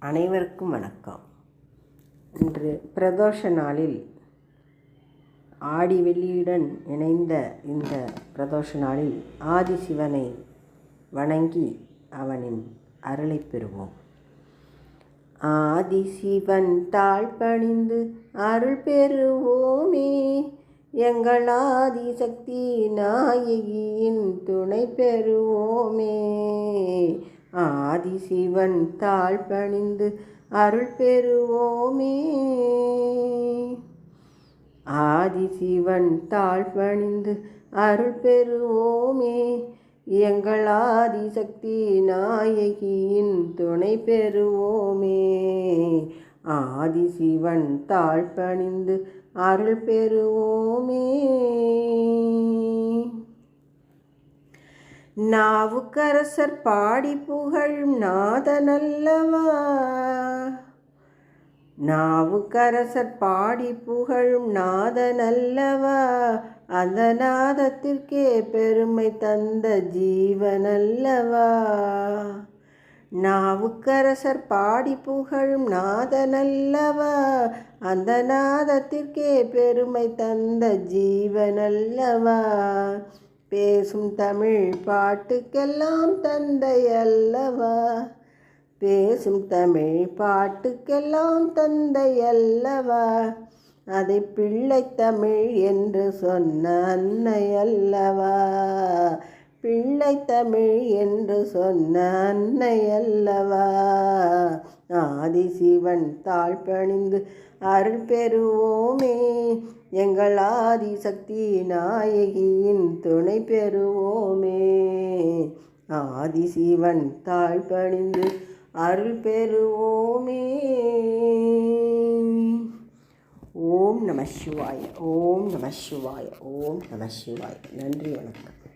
அனைவருக்கும் வணக்கம். இன்று பிரதோஷ நாளில் ஆடி வெள்ளியுடன் இணைந்த இந்த பிரதோஷ நாளில் ஆதிசிவனை வணங்கி அவனின் அருளை பெறுவோம். ஆதிசிவன் தாழ் பணிந்து அருள் பெறுவோமே. எங்கள் ஆதிசக்தி நாயகியின் துணை பெறுவோமே. ஆதிசிவன் தாழ் பணிந்து அருள் பெறுவோமே. ஆதிசிவன் தாழ் பணிந்து அருள் பெறுவோமே. எங்கள் ஆதிசக்தி நாயகியின் துணை பெறுவோமே. ஆதிசிவன் தாழ் பணிந்து அருள் பெறுவோமே. நாவுக்கரசர் பாடி புகழும் நாதனல்லவா? நாவுக்கரசர் பாடி புகழும் நாதனல்லவா? அந்த நாதத்திற்கே பெருமை தந்த ஜீவனல்லவா? நாவுக்கரசர் பாடி புகழும் நாதனல்லவா? அந்த நாதத்திற்கே பெருமை தந்த ஜீவனல்லவா? பேசும் தமிழ் பாட்டுக்கெல்லாம் தந்தை அல்லவா பேசும் தமிழ் பாட்டுக்கெல்லாம் தந்தை அல்லவா அதை பிள்ளை தமிழ் என்று சொன்ன அன்னை அல்லவா பிள்ளை தமிழ் என்று சொன்ன அன்னை அல்லவா ஆதிசிவன் தாழ் பணிந்து அருள் பெறுவோமே. எங்கள் ஆதிசக்தி நாயகியின் துணை பெறுவோமே. ஆதிசிவன் தாழ் பணிந்து அருள் பெறுவோமே. ஓம் நம சிவாய ஓம் நம சிவாய ஓம் நம சிவாய. நன்றி வணக்கம்.